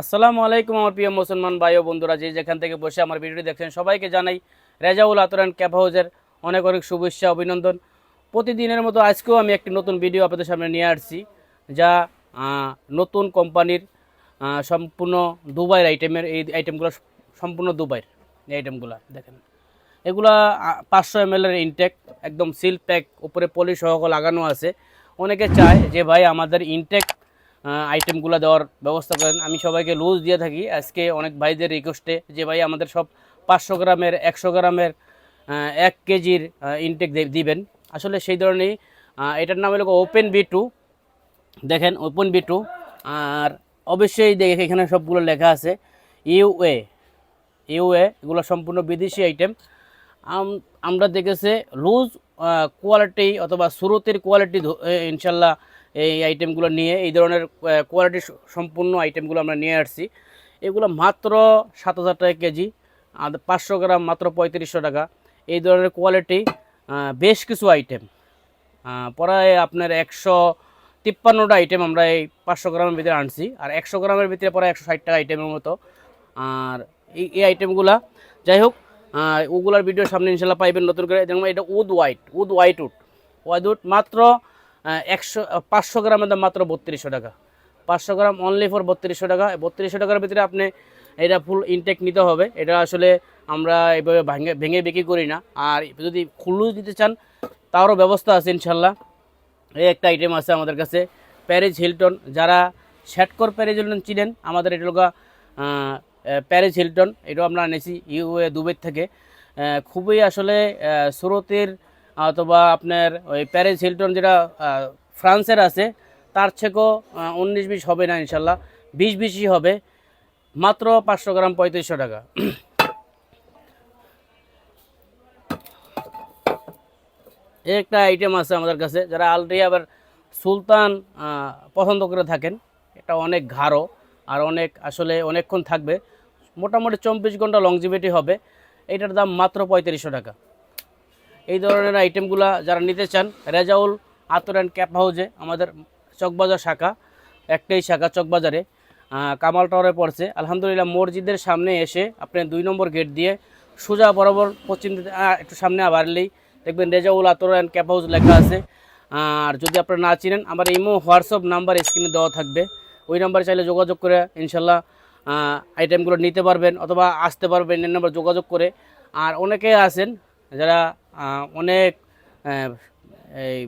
আসসালামু আলাইকুম আমার প্রিয় মুসলমান ভাই ও বন্ধুরা, যে যেখান থেকে বসে আমার ভিডিওটি দেখছেন সবাইকে জানাই রেজাউল আতরান ক্যাপ হাউজের অনেক অনেক শুভেচ্ছা, অভিনন্দন। প্রতিদিনের মতো আজকেও আমি একটি নতুন ভিডিও আপনাদের সামনে নিয়ে আসছি, যা নতুন কোম্পানির সম্পূর্ণ দুবাইয়ের আইটেমের এই আইটেমগুলো সম্পূর্ণ দুবাইয়ের, এই আইটেমগুলো দেখেন। এগুলা পাঁচশো এম এর ইনটেক একদম সিল প্যাক উপরে পলি সহক লাগানো আছে। অনেকে চায় যে ভাই আমাদের ইনটেক আইটেমগুলো দেওয়ার ব্যবস্থা করেন। আমি সবাইকে লুজ দিয়ে থাকি। আজকে অনেক ভাইদের রিকোয়েস্টে যে ভাই আমাদের সব পাঁচশো গ্রামের, একশো গ্রামের এক কেজির ইনটেক দিবেন। আসলে সেই ধরনেরই এটার নাম হলো ওপেন বি টু দেখেন ওপেন বি টু আর অবশ্যই দেখে এখানে সবগুলো লেখা আছে। ইউএ ইউএ এগুলো সম্পূর্ণ বিদেশি আইটেম আমরা দেখেছে লুজ কোয়ালিটি অথবা সুরতের কোয়ালিটি ইনশাল্লাহ এই আইটেমগুলো নিয়ে, এই ধরনের কোয়ালিটি সম্পূর্ণ আইটেমগুলো আমরা নিয়ে আসছি। এগুলো মাত্র সাত হাজার টাকা কেজি, আর পাঁচশো গ্রাম মাত্র পঁয়ত্রিশশো টাকা। এই ধরনের কোয়ালিটি বেশ কিছু আইটেম প্রায় আপনার একশো তিপ্পান্নটা আইটেম আমরা এই পাঁচশো গ্রামের ভিতরে আনছি, আর একশো গ্রামের ভিতরে প্রায় একশো ষাট টাকা আইটেমের মতো। আর এই আইটেমগুলা যাই হোক ওগুলার ভিডিও সামনে ইনশাল্লাহ পাইবেন নতুন করে। যেমন এটা wood white wood white wood white wood মাত্র একশো পাঁচশো গ্রামের দাম মাত্র বত্রিশশো টাকা। পাঁচশো গ্রাম অনলি ফর বত্রিশশো টাকা। বত্রিশশো টাকার ভিতরে আপনি এটা ফুল ইনটেক নিতে হবে। এটা আসলে আমরা এইভাবে ভেঙে ভেঙে বিক্রি করি না। আর যদি খুলু দিতে চান, তারও ব্যবস্থা আছে ইনশাল্লাহ। এই একটা আইটেম আছে আমাদের কাছে, প্যারিস হিলটন। যারা শ্যাটকর প্যারিস হিলটন চিনেন, আমাদের এটা প্যারিস হিলটন, এটাও আমরা এনেছি ইউএ, দুবাই থেকে। খুবই আসলে সুরতের অথবা আপনার ওই প্যারিস হিলটন যেটা ফ্রান্সের আছে, তার থেকেও উনিশ বিশ হবে না ইনশাল্লাহ। বিশ বিশই হবে। মাত্র পাঁচশো গ্রাম পঁয়ত্রিশশো টাকা। একটা আইটেম আছে আমাদের কাছে, যারা অলরেডি আবার সুলতান পছন্দ করে থাকেন, এটা অনেক ঘাড়ো আর অনেক আসলে অনেকক্ষণ থাকবে। মোটামুটি চব্বিশ ঘণ্টা লংজিভিটি হবে। এটার দাম মাত্র পঁয়ত্রিশশো টাকা। এই ধরনের আইটেমগুলো যারা নিতে চান রেজাউল আতর অ্যান্ড ক্যাপ হাউজে আমাদের চকবাজার শাখা, একটাই শাখা চকবাজারে কামাল টাওয়ারে পড়ছে। আলহামদুলিল্লাহ, মসজিদের সামনে এসে আপনি দুই নম্বর গেট দিয়ে সোজা বরাবর পশ্চিম একটু সামনে আবারলেই দেখবেন রেজাউল আতর অ্যান্ড ক্যাপ হাউস লেখা আছে। আর যদি আপনারা না চিনেন, আমার ইমো, হোয়াটসঅ্যাপ নাম্বার স্ক্রিনে দেওয়া থাকবে। ওই নাম্বারে চাইলে যোগাযোগ করে ইনশাল্লাহ আইটেমগুলো নিতে পারবেন অথবা আসতে পারবেন, এই নাম্বার যোগাযোগ করে। আর অনেকে আছেন যারা অনেক এই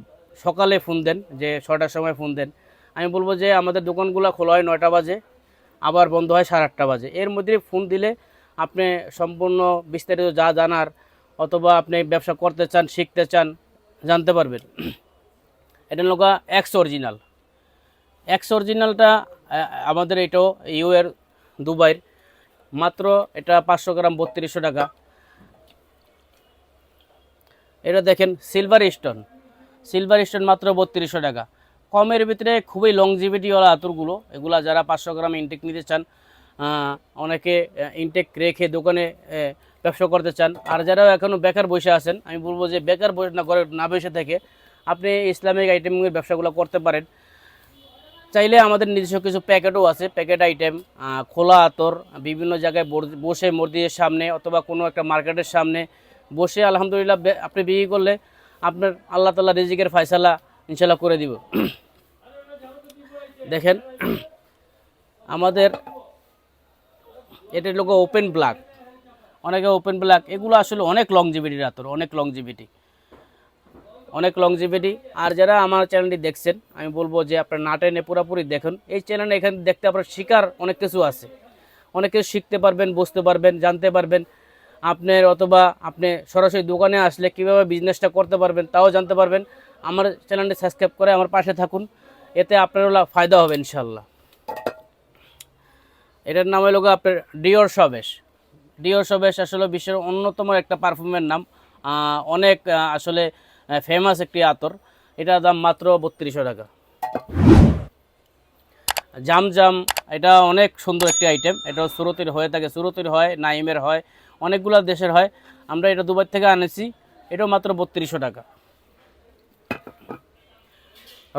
সকালে ফোন দেন, যে ছটার সময় ফোন দেন। আমি বলব যে আমাদের দোকানগুলো খোলা হয় নয়টা বাজে, আবার বন্ধ হয় সাড়ে আটটা বাজে। এর মধ্যে ফোন দিলে আপনি সম্পূর্ণ বিস্তারিত যা জানার অথবা আপনি ব্যবসা করতে চান, শিখতে চান, জানতে পারবেন। এটা লোকা এক্স অরিজিনাল এক্স অরিজিনালটা আমাদের এটাও ইউ এর দুবাইয়ের। মাত্র এটা পাঁচশো গ্রাম বত্রিশশো টাকা। এটা দেখেন সিলভার স্টোন সিলভার স্টোন মাত্র বত্রিশশো টাকা। কমের ভিতরে খুবই লংজিভিটিওয়ালা আতরগুলো। এগুলা যারা পাঁচশো গ্রাম ইনটেক নিতে চান অনেকে ইনটেক রেখে দোকানে ব্যবসা করতে চান। আর যারা এখনও বেকার বসে আছেন, আমি বলব যে বেকার বসে না করে না বসে থেকে আপনি ইসলামিক আইটেমের ব্যবসাগুলো করতে পারেন। চাইলে আমাদের নিজস্ব কিছু প্যাকেটও আছে, প্যাকেট আইটেম খোলা আতর, বিভিন্ন জায়গায় বসে মসজিদের সামনে অথবা কোনো একটা মার্কেটের সামনে বসে আলহামদুলিল্লাহ আপনি বিক্রি করলে আপনার আল্লাহ তাল্লাহ রিজিকের ফয়সালা ইনশাল্লাহ করে দিব। দেখেন, আমাদের এটা লোক ওপেন ব্লাক অনেকে ওপেন ব্লাক এগুলো আসলে অনেক লংজিভিটির আতর, অনেক লংজিভিটি অনেক লংজিভিটি আর যারা আমার চ্যানেলটি দেখছেন, আমি বলব যে আপনার না টেনে পুরোপুরি দেখুন। এই চ্যানেলে এখানে দেখতে আপনার শিকার অনেক কিছু আছে। অনেক কিছু শিখতে পারবেন, বুঝতে পারবেন, জানতে পারবেন। আপনার অথবা আপনি সরাসরি দোকানে আসলে কীভাবে বিজনেসটা করতে পারবেন, তাও জানতে পারবেন। আমার চ্যানেলটি সাবস্ক্রাইব করে আমার পাশে থাকুন। এতে আপনার হলো ফায়দা হবে ইনশাল্লাহ এটার নাম হলো আপনার ডিওর সবেশ ডিওর সবেশ আসলে বিশ্বের অন্যতম একটা পারফিউমের নাম। অনেক আসলে ফেমাস একটি আতর। এটার দাম মাত্র বত্রিশশো টাকা। জাম জাম এটা অনেক সুন্দর একটি আইটেম এটা সুরতির হয়ে থাকে, সুরতির হয়, নাইমের হয়, অনেকগুলো দেশের হয়। আমরা এটা দুবাই থেকে আনেছি, এটাও মাত্র বত্রিশশো টাকা।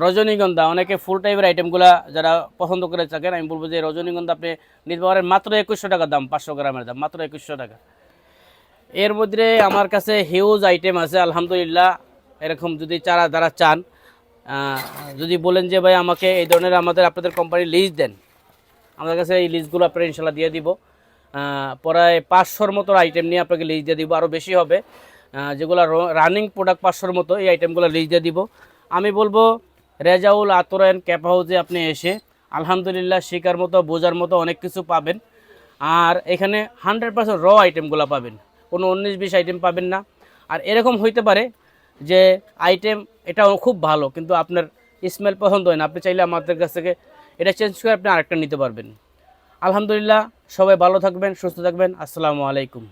রজনীগন্ধা, অনেকে ফুল টাইপের আইটেমগুলা যারা পছন্দ করে থাকেন, আমি বলব যে রজনীগন্ধা আপনি নিতে পারেন, মাত্র একুশশো টাকা দাম, পাঁচশো গ্রামের দাম, মাত্র একুশশো টাকা। এর মধ্যে আমার কাছে হিউজ আইটেম আছে, আলহামদুলিল্লাহ। এরকম যদি চারা যারা চান যদি বলেন যে ভাই আমাকে এই ধরনের আমাদের আপনাদের কোম্পানির লিস্ট দেন, আমাদের কাছে এই লিস্টগুলো আপনারা ইনশাল্লাহ দিয়ে দিব। প্রায় পাঁচশোর মতো আইটেম নিয়ে আপনাকে লিস্ট দিয়ে দিব আরও বেশি হবে। যেগুলো রানিং প্রোডাক্ট পাঁচশোর মতো এই আইটেমগুলো লিস্ট দিয়ে দিব। আমি বলব, রেজাউল আতরায়ন ক্যাপ হাউসে আপনি এসে আলহামদুলিল্লাহ শেখার মতো, বোঝার মতো অনেক কিছু পাবেন। আর এখানে হান্ড্রেড পার্সেন্ট র আইটেমগুলো পাবেন। কোনো উনিশ বিশ আইটেম পাবেন না। আর এরকম হইতে পারে যে আইটেম এটা খুব ভালো, কিন্তু আপনার স্মেল পছন্দ হয় না। আপনি চাইলে আমাদের কাছ থেকে এটা চেঞ্জ করে আপনি আরেকটা নিতে পারবেন। আলহামদুলিল্লাহ, সবাই ভালো থাকবেন, সুস্থ থাকবেন। আসসালামু আলাইকুম।